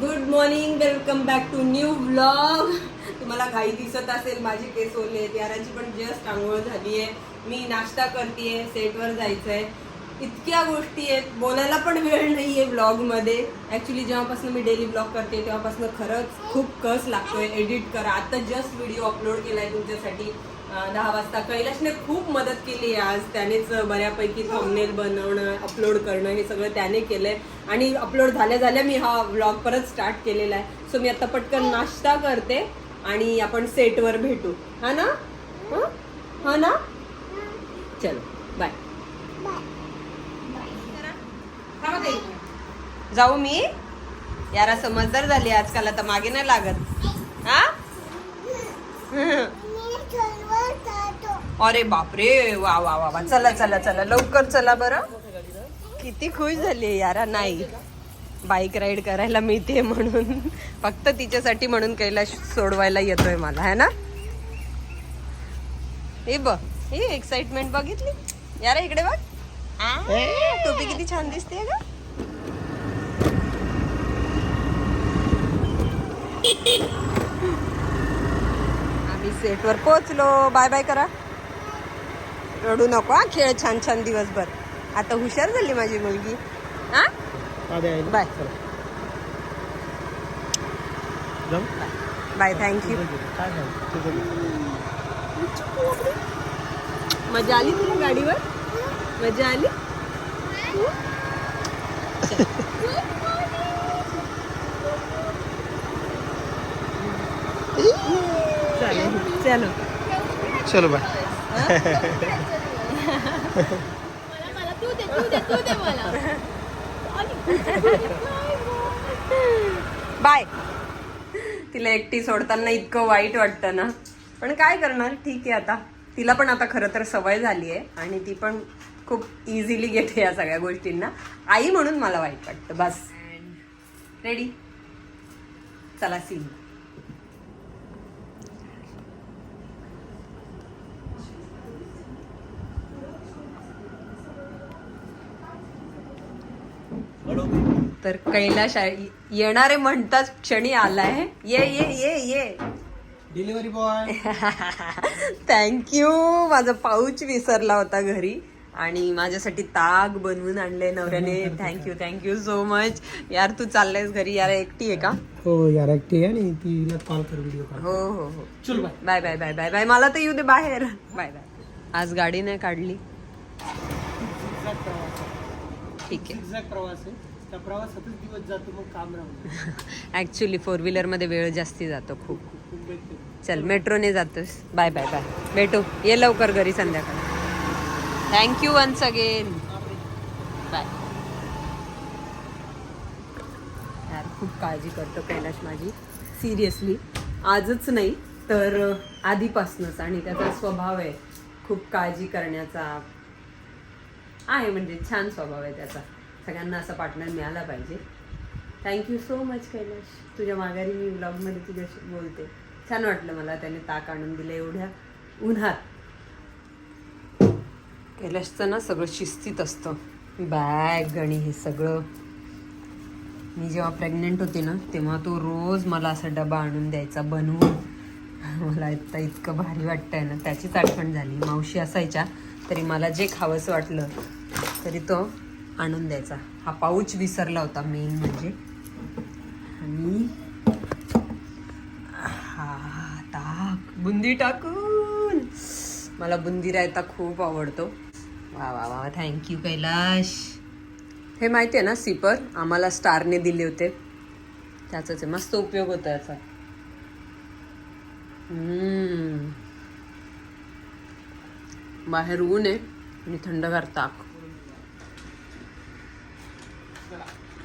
Good morning welcome back to new vlog तुम्हाला काही दिसत असेल माझे केस ओले आहेत याराची पण जस्ट आंघोळ झाली आहे. मी नाश्ता करतेय सेटवर जायचंय. इतक्या गोष्टी आहेत बोलायला पण वेळ नाहीये आहे ब्लॉगमध्ये ॲक्च्युली जेव्हापासून मी डेली ब्लॉग करते तेव्हापासून खरंच खूप कस लागतोय. एडिट करा. आता जस्ट व्हिडिओ अपलोड केला आहे तुमच्यासाठी. दहा वाजता. कैलाशने खूप मदत केली आहे आज. त्यानेच बऱ्यापैकी थंबनेल बनवणं अपलोड करणं हे सगळं त्याने केलंय. आणि अपलोड झाल्या झाल्या मी हा व्लॉग परत स्टार्ट केलेला आहे. सो मी आता पटकन नाश्ता करते आणि आपण सेटवर भेटू. हा ना? हा? ना? चलो बाय जाऊ मी. यारा समजदार झाली आजकाल आता मागे नाही लागत. हा? अरे बापरे वा वा वा वा. चला चला चला. लवकर चला बरं. किती खुश झाली यारा नाही. बाईक राईड करायला मिळते म्हणून. फक्त तिच्यासाठी म्हणून कैलाश सोडवायला येतोय मला है ना? हे बघ हे एक्साइटमेंट बघितली? यारा इकडे बघ. टोपी किती छान दिसते ग आम्ही सेटवर पोहोचलो. बाय बाय करा. रडू नको हा. खेळ छान छान दिवसभर. आता हुशार झाली माझी मुलगी. हा? बाय. बाय थँक्यू मजा आली तुला गाडीवर? मजा आली? चलो. चलो बाय. मला तू दे तू दे तू दे मला बाय. तिला एकटी सोडताना इतकं वाईट वाटतं ना. पण काय करणार? ठीक आहे आता. तिला पण आता खरं तर सवय झाली आहे आणि ती पण खूप इझिली घेते या सगळ्या गोष्टींना. आई म्हणून मला वाईट वाटतं. बस. रेडी चला सीन तर कैलाश येणारे म्हणताच क्षणी आलाय. ये ये ये ये. डिलिव्हरी बॉय थँक्यू माझा पाऊच विसरला होता घरी आणि माझ्यासाठी ताग बनवून आणले नवऱ्याने थँक्यू थँक्यू सो मच यार तू चाललायस घरी. यार एकटी आहे का? हो यार ऍक्टिव्ह आहे आणि तिला कॉल कर व्हिडिओ कॉल हो हो हो. चल bye bye bye bye bye bye मला तर येऊ दे बाहेर. बाय बाय आज गाडी नाही काढली. ठीक आहे. एक्झॅक्ट प्रवास आहे. त्या प्रवासातच दिवस जातो मग काम राहून ऍक्च्युली फोर व्हीलरमध्ये वेळ जास्ती जातो खूप. चल मेट्रोने जातोस. बाय बाय बाय भेटू. ये लवकर घरी संध्याकाळी. थँक्यू वन्स अगेन बाय यार खूप काळजी करतो कैलाश माझी. सिरियसली आजच नाही तर आधीपासूनच आणि त्याचा स्वभाव आहे. खूप काळजी करण्याचा. आहे म्हणजे छान स्वभाव आहे त्याचा. सगळ्यांना असा पार्टनर मिळाला पाहिजे. Thank you so much Kailash. तुझ्या माघारी मी ब्लॉगमध्ये तुझ्याशी बोलते. छान वाटलं मला त्याने ताक आणून दिलं एवढ्या उन्हात. कैलाशचं ना सगळं शिस्तीत असतं. बॅग आणि हे सगळं. मी जेव्हा प्रेग्नेंट होते ना तेव्हा तो रोज मला असा डबा आणून द्यायचा बनवून. मला आता इतकं भारी वाटतंय ना त्याचीच आठवण झाली. मावशी असायच्या तरी मला जे खावंसं वाटलं तरी तो आणून द्यायचा. हा पाऊच विसरला होता मेन म्हणजे. आणि हा ताक बुंदी टाकून. मला बुंदी रायता खूप आवडतो. वा वा वा थँक्यू कैलाश. हे माहिती आहे ना सिपर आम्हाला स्टारने दिले होते. त्याचाच आहे. मस्त उपयोग होता याचा. बाहेर ऊन आहे आणि थंडगार ताक.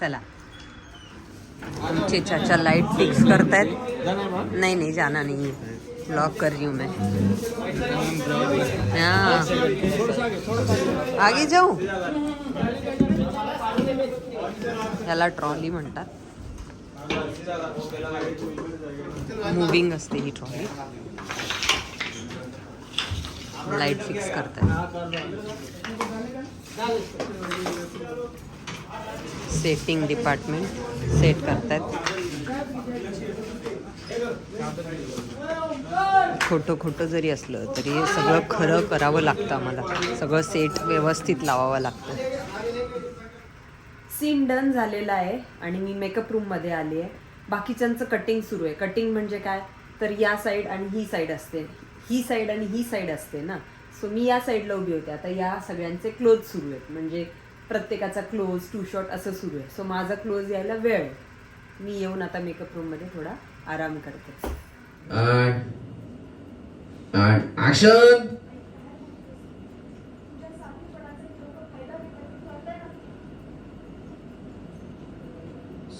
चला। तुमचे चाचा लाइट फिक्स करतायत नहीं नहीं, जाना नहीं है। ब्लॉक कर रही हूँ मैं। हाँ। आगे जाऊ? याला ट्रॉली म्हणतात मुव्हिंग असते ही ट्रॉली लाईट फिक्स करतात सेटिंग डिपार्टमेंट सेट करतात. खोटं खोटं जरी असलं तरी सगळं खरं करावं लागतं आम्हाला. सगळं सेट व्यवस्थित लावावं लागतं. सीन डन झालेला आहे आणि मी मेकअप रूममध्ये आली आहे. बाकीच्यांचं कटिंग सुरू आहे. कटिंग म्हणजे काय? तर या साईड आणि ही साईड असते. ही साईड आणि ही साईड असते ना. सो मी या साईडला उभी होते. आता या सगळ्यांचे क्लोज सुरू आहेत. म्हणजे प्रत्येकाचा क्लोज टू शॉट असं सुरू आहे. सो माझा क्लोज यायला वेळ मी येऊन आता मेकअप रूममध्ये थोडा आराम करते.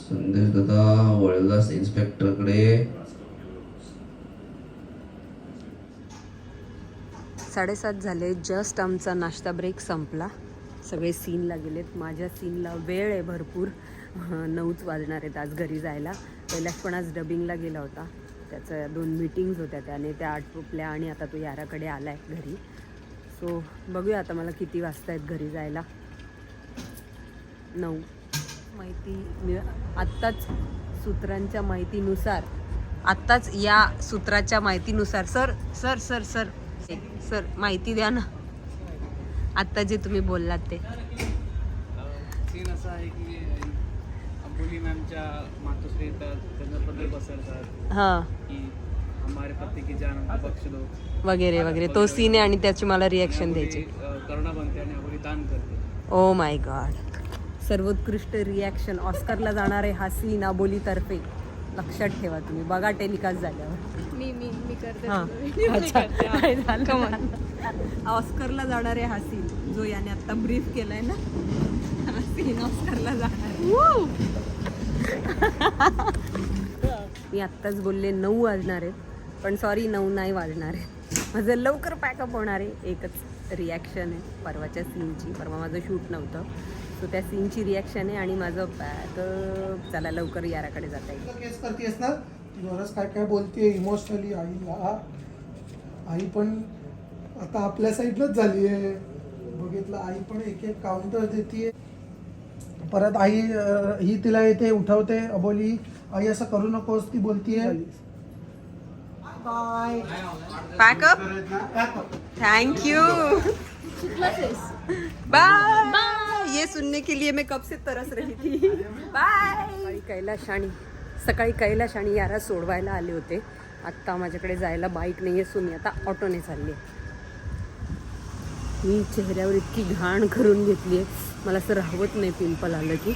संदेश दादा वळलास इन्स्पेक्टरकडे साडेसात झाले. जस्ट आमचा नाश्ता ब्रेक संपला. सगळे सीनला गेलेत. माझ्या सीनला वेळ आहे भरपूर. नऊच वाजणार आहेत आज घरी जायला. कैलाश पण आज डबिंगला गेला होता. त्याचं दोन मीटिंग्स होत्या त्याने त्या आटोपल्या आणि आता तो याराकडे आला आहे घरी. सो बघूया आता मला किती वाजता आहेत घरी जायला. नऊ. माहिती मी आत्ताच सूत्रांच्या माहितीनुसार आत्ताच या सूत्राच्या माहितीनुसार sir sir sir sir sir माहिती द्या ना. आत्ता जे तुम्ही बोललात ते. सीन असा आहे की अंबोली मॅमच्या मातोश्री येतात बसवतात. हां. की हमारे पति की जान दो. वगैरे वगैरे. तो सीन आहे आणि त्याची मला रिॲक्शन द्यायची. करुणा बनते आणि अबोली दान करते. ओ माय गॉड सर्वोत्कृष्ट रिॲक्शन ऑस्करला जाणारे हा सीन अबोलीतर्फे. लक्षात ठेवा तुम्ही. बघा टेलिकास्ट झाल्यावर. मी मी मी करते. ऑस्करला जाणारे हा सीन जो याने आता ब्रीफ केलाय ना. हा सीन ऑस्करला जाणार. मी आत्ताच बोलले नऊ वाजणार आहेत. पण सॉरी नऊ नाही वाजणार आहेत. माझं लवकर पॅकअप होणार आहे. एकच रिॲक्शन आहे परवाच्या सीनची परवा माझं शूट नव्हतं. सो त्या सीनची रिॲक्शन आहे आणि माझं पॅकअप चला लवकर याराकडे जाता येईल. केस करतेस ना? तू बरंच काय काय बोलते इमोशनली आईला आई पण आता आपल्या साईडनंच झाली आहे. बघितलं आई पण एक एक काउंटर देते परत आई ही तिला येते उठवते अबोली आई असं करू नकोस ती बोलतीये. Bye pack up thank you bye ये सुनने के लिए मैं कब से तरस रही थी। बाय कैलाश आणि सकाळी कैलाश आणि यारा सोडवायला आले होते. आत्ता माझ्याकडे जायला बाईक नाही आहे सुनी आता ऑटोने चालली आहे. मी चेहऱ्यावर इतकी घाण करून घेतली आहे मला असं राहवत नाही पिंपल आलं की.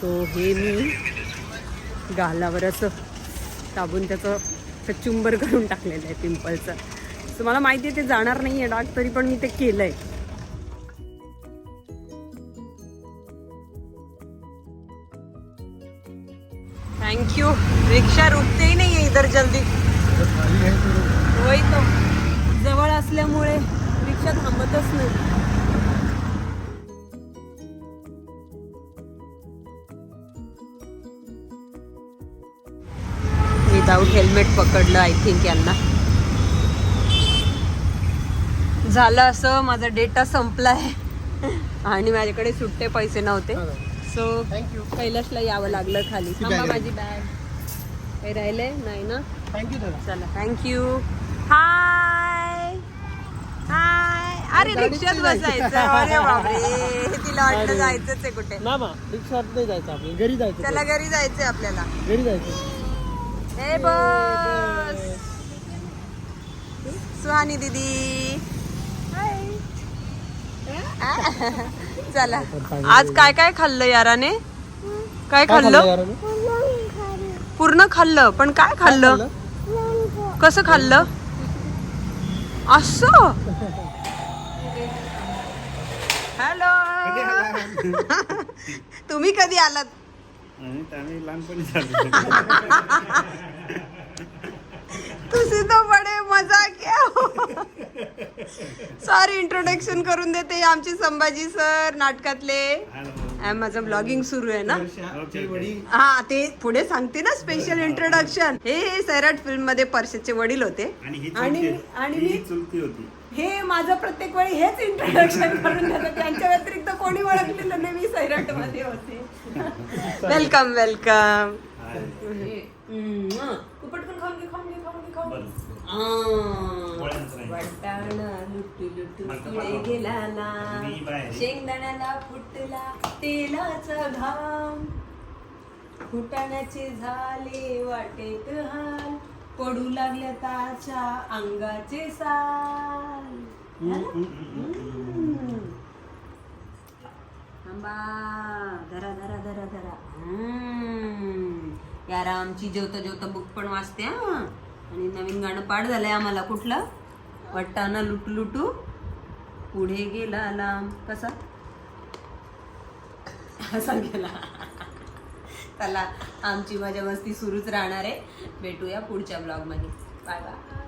सो हे मी गालावर असं दाबून त्याचं चुंबर करून टाकलेलं आहे पिंपलचं. सो मला माहिती आहे ते जाणार नाही आहे डाग तरी पण मी ते केलं आहे थँक्यू रिक्षा रुकते ही नाही आहे इधर जल्दी. वही तो. जवळ असल्यामुळे रिक्षा थांबतच नाही. विदाऊट हेल्मेट पकडलं आय थिंक यांना. झालं असं माझा डेटा संपलाय. आणि माझ्याकडे सुट्टे पैसे नव्हते. सो थँक्यू कैलाशला यावं लागलं खाली. थांबा. माझी बॅग काही राहिले? नाही ना? थँक्यू चला थँक्यू हाय हाय अरे रिक्षात बसायचं. अरे बापरे तिला वाटलं जायचंच आहे कुठे. ना मा रिक्षात नाही जायचं आपल्याला. घरी जायचं चला घरी जायचंय आपल्याला. घरी जायचं. हे बस. सुहानी दीदी. चला. आज काय काय खाल्लं याराने? काय खाल्लं? पूर्ण खाल्लं पण काय खाल्लं? कसं खाल्लं? असं? हॅलो. तुम्ही कधी आलात? लहानपणी तुझे तो सॉरी इंट्रोडक्शन करून देते आमचे संभाजी सर नाटकातले. माझं ब्लॉगिंग सुरू आहे ना? हा ते पुढे सांगते ना स्पेशल इंट्रोडक्शन हे सैराट फिल्ममध्ये परशेचे वडील होते. आणि ही आणि ही मी चुलती होती. हे माझं प्रत्येक वेळी हेच इंट्रोडक्शन करून देतात त्यांच्या व्यतिरिक्त कोणी ओळखलेलं नाही मी सैराटमध्ये होते वेलकम वेलकम तू पटकन खाऊन घे खाऊन घे खाऊन घे खाऊन घे. आ, वाटाणा लुटू गेला ना शेंगदाण्याला फुटला तेलाचा घाम. फुटाण्याचे झाले वाटेत हाल पडू लागल्या ताच्या अंगाचे साल. हम्म. थांबा धरा धरा धरा धरा. हम्म. यार आमची जेवता जेवता बुक पण वाचते हा. आणि नवीन गाणं पाठ झालंय आम्हाला. कुठलं? वट्टाना लुटू लुटू पुढे गेला लांब. कसा? असा गेला. चला आमची मजा मस्ती सुरूच राहणार आहे. भेटूया पुढच्या ब्लॉगमध्ये बाय बाय